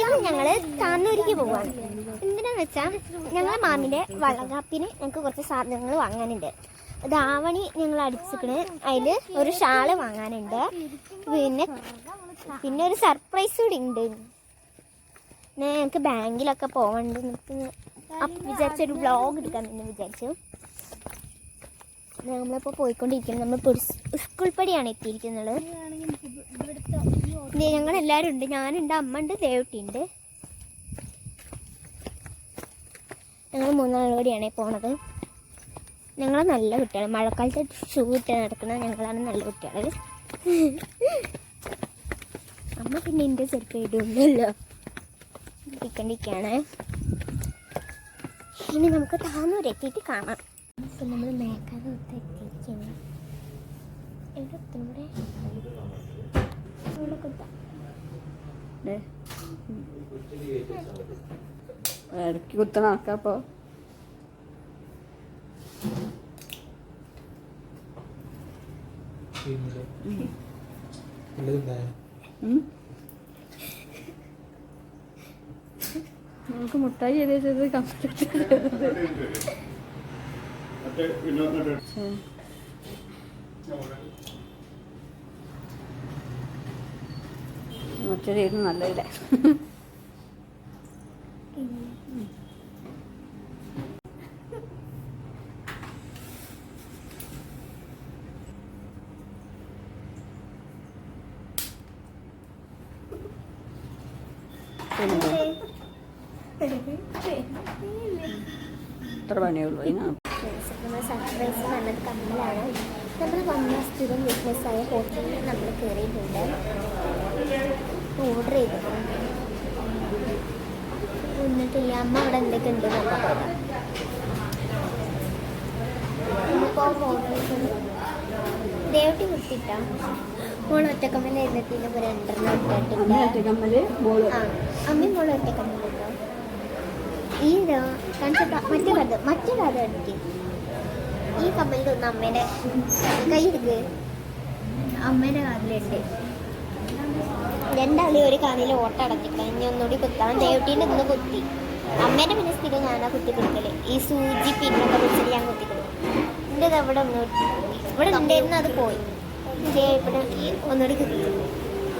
ഇന്ന് ഞങ്ങൾ താന്നൂരിക്ക് പോവാണ്. എന്തിനാന്ന് വെച്ചാൽ ഞങ്ങളെ മാമിന്റെ വള്ളകാപ്പിന് ഞങ്ങൾക്ക് കുറച്ച് സാധനങ്ങൾ വാങ്ങാനുണ്ട്. ധാവണി ഞങ്ങൾ അടിച്ചിക്കണ് അതിൽ ഒരു ഷാൾ വാങ്ങാനുണ്ട്. പിന്നെ പിന്നെ ഒരു സർപ്രൈസ് കൂടി ഉണ്ട്. പിന്നെ ഞങ്ങൾക്ക് ബാങ്കിലൊക്കെ പോകണ്ട് ഒരു വിചാരിച്ചൊരു വ്ളോഗ് എടുക്കാൻ തന്നെ വിചാരിച്ചു. നമ്മളിപ്പോൾ പോയിക്കൊണ്ടിരിക്കുന്നത് ഒരു സ്കൂൾ പടിയാണ് എത്തിയിരിക്കുന്നത്. ദേ ഞങ്ങളെല്ലാവരും ഉണ്ട്. ഞാനുണ്ട് അമ്മ ഉണ്ട് ദേവട്ടിയുണ്ട്. ഞങ്ങൾ മൂന്നാളും കൂടിയാണ് പോണത്. ഞങ്ങൾ നല്ല കുട്ടികൾ മഴക്കാലത്ത് ഷൂ ഇട്ട് നടക്കുന്ന ഞങ്ങളാണ് നല്ല കുട്ടികൾ അമ്മ പിന്നെ എന്റെ ചെറുപ്പം ഇടുന്നല്ലോ. ഇരിക്കണ്ടിരിക്കുകയാണ് ഇനി നമുക്ക് താന്നൂരെത്തിയിട്ട് കാണാം. ഇപ്പം നമ്മൾ മേക്കാതെ എത്തിയിരിക്കുകയാണ്. എവിടെ എത്തും ഇവിടെ? ഇവിടെ കുത്താം ഇടയ്ക്ക് കുത്തണ ആക്കപ്പോ നമുക്ക് മുട്ടായി ചെയ്ത് കംപ്ലീറ്റ് മറ്റൊരു നല്ലതില്ല? എത്ര പണിയുള്ളൂ സർപ്രൈസ് പറഞ്ഞത് കമ്മലാണ് നമ്മൾ വന്ന സ്ഥിരം ബിസിനസ്സായ ഹോട്ടലിൽ നമ്മൾ കയറിയിട്ടുണ്ട്. ഓർഡർ ചെയ്തിട്ടുണ്ട് വന്നിട്ടില്ല അമ്മ അവിടെ എന്തൊക്കെ ദേവട്ടി കുത്തിട്ടാ മോൾ ഒറ്റക്കമ്മൽ എഴുന്നേറ്റിന് ഒരു രണ്ടെണ്ണം മോൾ ആ ഒറ്റക്കമ്മലുണ്ടോ ഈ ഇതാ കാണിച്ചിട്ട് മറ്റേ കഥ മറ്റേ കഥ ഈ കമ്മലിൽ ഒന്ന് അമ്മേടെ കൈ എടുക്ക് കാതിലുണ്ട് രണ്ടാളി ഒരു കാലിൽ ഓട്ട അടഞ്ഞിട്ട് ഇനി ഒന്നുകൂടി കുത്താൻ ദേവട്ടീന്റെ ഇന്ന് കുത്തി. അമ്മേന്റെ പിന്നെ സ്ഥിരം ഞാനാ കുത്തി കൊടുക്കൽ ഈ സൂചി പിന്നൊക്കെ വെച്ചിട്ട് ഞാൻ കുത്തി കൊടുക്കും എന്റെ ഇത് അവിടെ ഒന്ന് ഇവിടെ ഉണ്ടായിരുന്നു അത് പോയി. ഇവിടെ ഒന്നുകൂടി കുത്തി.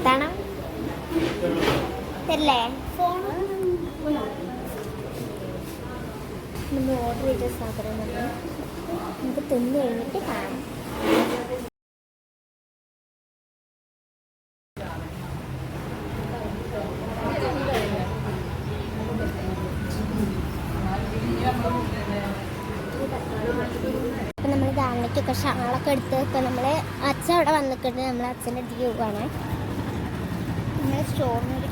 തണം തരില്ലേ നമ്മൾ ഓർഡർ ചെയ്ത സാധനം നമുക്ക് തിന്നു കഴിഞ്ഞിട്ട് കാണാം ഇപ്പം നമ്മൾ ഗാനയ്ക്കൊക്കെ ഷാളൊക്കെ എടുത്ത് ഇപ്പൊ നമ്മൾ അച്ഛൻ അവിടെ വന്നിട്ടുണ്ട്. നമ്മളെ അച്ഛന്റെ അടുത്തേക്ക് പോവുകയാണ് നമ്മൾ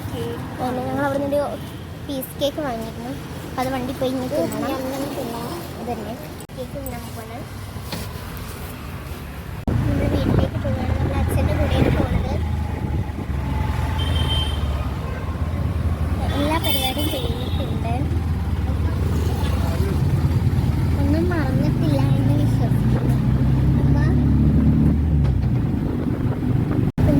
കേക്ക് ഞങ്ങൾ അവിടെ നിന്നൊരു പീസ് കേക്ക് വാങ്ങിയിരുന്നു. അപ്പൊ അത് വണ്ടി പോയി ഇങ്ങനെ തിന്നണം. അതന്നെ. കേക്ക് തിന്നാൻ പോവാണ് നമ്മൾ വീട്ടിലേക്ക് പോവുകയാണ് നമ്മൾ അച്ഛന്റെ കൂടെയാണ് പോകുന്നത് എല്ലാ പരിപാടിയും കഴിഞ്ഞിട്ടുണ്ട് ഒന്നും മറന്നിട്ടില്ല എന്ന് വിശ്വസിക്കുന്നു അപ്പം നമ്മളിത് വീടൊക്കെ എത്തുന്നതായി പൊട്ടി കുലുങ്ങി നമ്മളൊരു മാജിക്കിലൂടെ ഇവിടെ എത്തിയത് ഞങ്ങൾ അതിലൂടെ പോയിട്ട് വട്ടം കറങ്ങി ഞങ്ങൾ ഇതിലൂടെ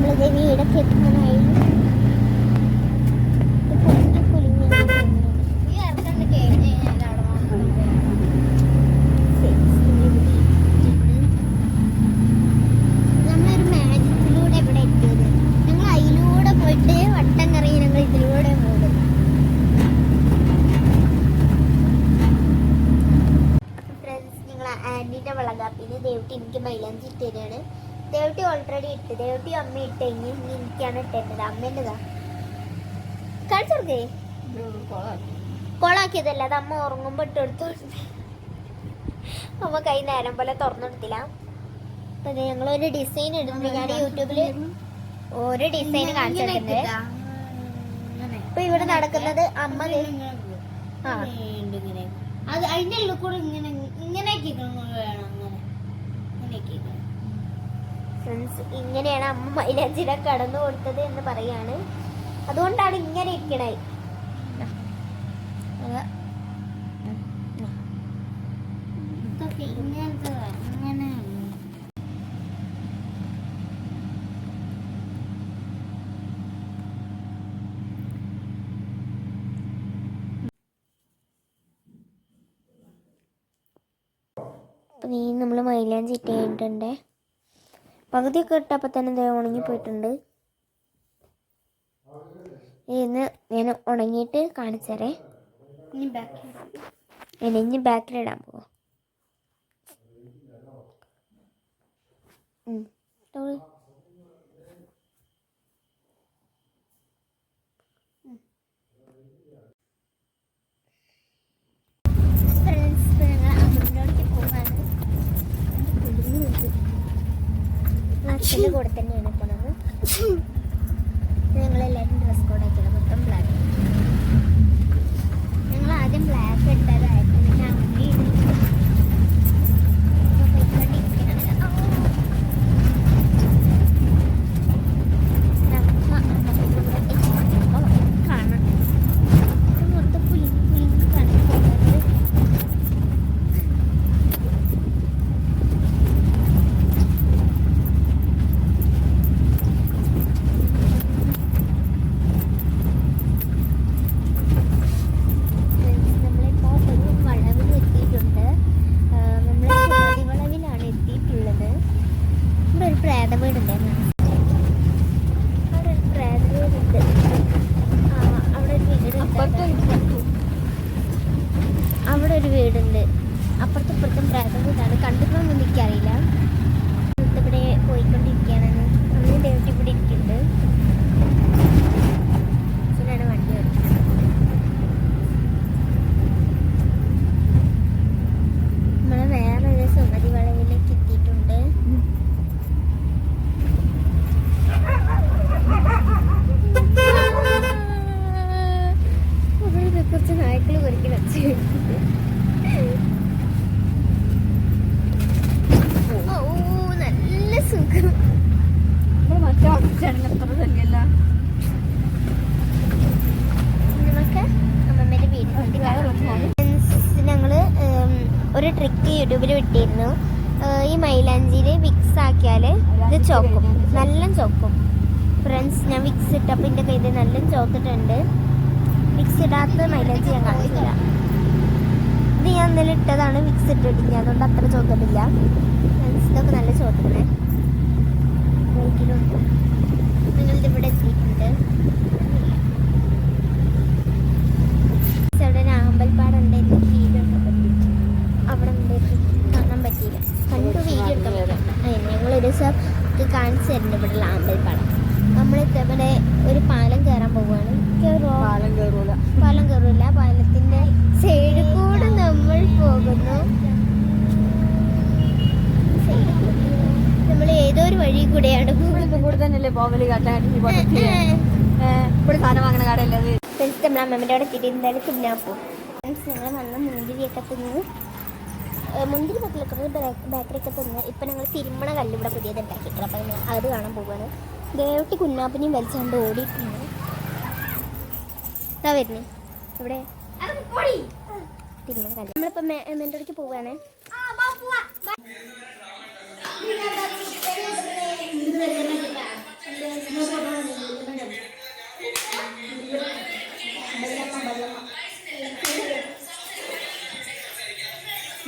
പോകും ഫ്രണ്ട്സ് നിങ്ങൾ ആന്റീന്റെ വളകാപ്പിന് ദേവട്ടി എനിക്ക് മൈലാഞ്ചി തരികയാണ്. ദേവട്ടി ഓൾറെഡി ഇട്ട് ദേവട്ടി അമ്മ ഇട്ട് ഇനി എനിക്കാണ് ഇട്ടേണ്ടത്. അമ്മേന്റെതാ കാണിച്ചോർക്കേ? കൊളാക്കിയതല്ല അത് അമ്മ ഉറങ്ങുമ്പോൾ ഇട്ട് കൊടുത്തു. അമ്മ കൈ നേരം പോലെ തുറന്നെടുത്തില്ല അപ്പൊ ഞങ്ങൾ ഒരു ഡിസൈൻ ഞാൻ യൂട്യൂബിൽ ഓരോ ഡിസൈൻ കാണിച്ചിട്ടുണ്ട്. ഇപ്പൊ ഇവിടെ നടക്കുന്നത് അമ്മ ആ. അത് അതിന്റെ ഉള്ളിൽ കൂടെ ഇങ്ങനെ ഇങ്ങനെ വേണം അങ്ങനെ. ഇങ്ങനെയൊക്കെ ഫ്രണ്ട്സ് ഇങ്ങനെയാണ് അമ്മ മൈലാഞ്ചിനെ കടന്നു കൊടുത്തത് എന്ന് പറയാണ്. അതുകൊണ്ടാണ് ഇങ്ങനെ ഇരിക്കണേ. നീ നമ്മൾ മൈലാഞ്ചി ഇട്ട് കഴിഞ്ഞിട്ടുണ്ടേ പകുതിയൊക്കെ ഇട്ടപ്പോൾ തന്നെ ദേ ഉണങ്ങി പോയിട്ടുണ്ട്. ഇന്ന് ഞാൻ ഉണങ്ങിയിട്ട് കാണിച്ചേരേ. ഇനി ബാക്കിൽ ഇനി ബാക്കിലിടാൻ പോവാം ഉം. ഇട്ടോളൂ. Friends, ഇപ്പൊ ഞങ്ങൾ അമ്മമ്മയോടേക്ക് പോവാണ്. അച്ഛന്റെ കൂടെ തന്നെയാണ് പോണത്. ഞങ്ങളെല്ലാവരും ഡ്രസ് കോഡ് ആക്കിയത്. മൊത്തം ബ്ലാക്ക് ഞങ്ങൾ ആദ്യം ബ്ലാക്ക് ഇട്ടതായിരുന്നു. പിന്നെ അങ്ങനെ ഇവിടെ ഒരു പ്രേത വീടുണ്ടായിരുന്നു അവിടെ കുറച്ച് നായ്ക്കൾ പൊരിക്കണ ഓ നല്ല സുഖം. നമ്മൾ മറ്റേ അത്ര തന്നെയല്ല നമുക്ക് ഒരു ട്രിക്ക് യൂട്യൂബിൽ വിട്ടിരുന്നു ഈ മൈലാഞ്ചിയിൽ വിക്സ് ആക്കിയാൽ ഇത് ചോക്കും. നല്ല ചോക്കും. ഫ്രണ്ട്സ് ഞാൻ വിക്സ് ഇട്ടപ്പോൾ എന്റെ കയ്യിൽ നല്ല ചോത്തിട്ടുണ്ട്. വിക്സ് ഇടാത്ത മൈലേജ് ഞാൻ കാണിച്ചില്ല. ഇത് ഞാൻ ഇന്നലെ ഇട്ടതാണ് വിക്സ് ഇട്ടിട്ടില്ല അതുകൊണ്ട് അത്ര ചോദ്യമില്ല. ഫ്രണ്ട്സിനൊക്കെ നല്ല ചോത്തിക്കണേ വീട്ടിലുണ്ട് നിങ്ങളിത് ഇവിടെ എത്തിയിട്ടുണ്ട് അവിടെ ഒരു അമ്പൽപ്പാടുണ്ട് എന്റെ വീടുണ്ട് അവിടെ ഉണ്ടായിരുന്നു കാണാൻ പറ്റിയില്ല കണ്ടു വീഡിയോ എടുക്കാൻ പറ്റില്ല അതെ ഞങ്ങളൊരു ദിവസം ഇത് കാണിച്ചു തരുന്നുണ്ട് ഇവിടെയുള്ള അമ്പൽപ്പാടം നമ്മൾ ഇവിടെ ഒരു പാലം കയറാൻ പോവുകയാണ് കയറുമോ പാലം കയറൂല പാലം കയറില്ല പാലത്തിന്റെ സൈഡിൽ കൂടെ നമ്മൾ പോകുന്നു നമ്മൾ ഏതോ ഒരു വഴി കൂടെയാണ് കൂടെ തന്നെയല്ലേ പോകൽ കാറ്റാടി ഇവിടെ സാധനം വാങ്ങണ കടയല്ലേ അത് ഫ്രണ്ട്സ് നമ്മൾ അമ്മമ്മയുടെ അവിടെ എത്തിയിട്ട് എന്തായാലും തിന്നാൻ പോകും ഫ്രണ്ട്സ് ഞങ്ങൾ വന്ന മുന്തിരിയൊക്കെ തിന്ന് ഏഹ് മുന്തിരി പത്തിലൊക്കെ ബേക്കറിയൊക്കെ തിന്ന് ഇപ്പം ഞങ്ങൾ തിരുമണ കല്ല് ഇവിടെ പുതിയത് ഉണ്ടാക്കിയിട്ടുണ്ട്. അപ്പം അത് കാണാൻ പോവുകയാണ് ദേവട്ടി കുന്നാപ്പിനെയും വലിച്ചുകൊണ്ട് ഓടിയിട്ടുണ്ട്. ഇതാ വരുന്നേ. ഇവിടെ. തിരുമണ കല്ല്. നമ്മളിപ്പോൾ മെന്റെ അടുക്ക് പോവുകയാണ്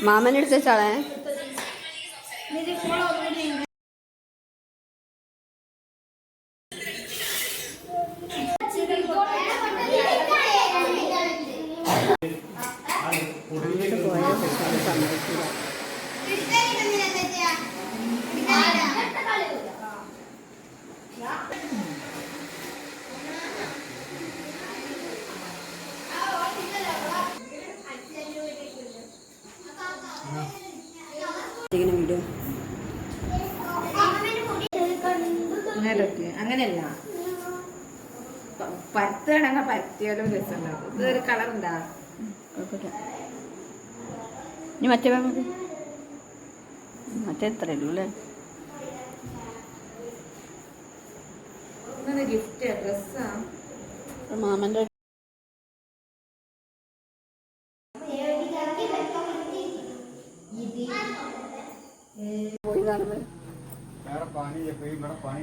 മാമനെ എടുത്ത് വെച്ചാളേ. ഇങ്ങനെ വീഡിയോ അങ്ങനെയല്ല. പരത്തുകയാണെങ്കിൽ പരത്തിയാലും രസമുണ്ടാവും ഇത് ഒരു കളർ ഉണ്ടാ ഇനി മറ്റേ മതി. മറ്റേ ഇത്രയേ ഉള്ളൂ അല്ലേ? ഗിഫ്റ്റ് ഡ്രസ്സാ മാമന്റെ പോയി കാണുന്നത് വേറെ പനി പോയി ഇവിടെ പണി ഉണ്ടാകുമ്പോ ഗിഫ്റ്റ് ഇഷ്ടപ്പെടുന്ന അങ്ങനെ തിരിഞ്ഞു വെച്ചാൽ ഇടാൻ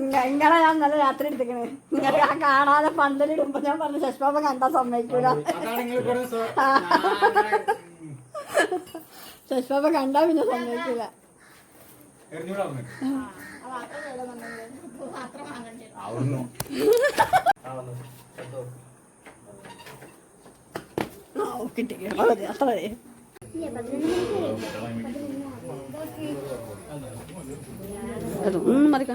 ഇങ്ങനെ ഞാൻ നല്ല രാത്രി എടുത്തിക്കണേ ഇങ്ങനെ ഞാൻ കാണാതെ പന്തലിടുമ്പോ ഞാൻ പറഞ്ഞു ശശിബാബ കണ്ടാ സമ്മതിക്കൂല ശശിബാബ കണ്ടാ പിന്നെ സമ്മതിക്കൂല. അവിടുന്ന് ആ കിട്ടി മതി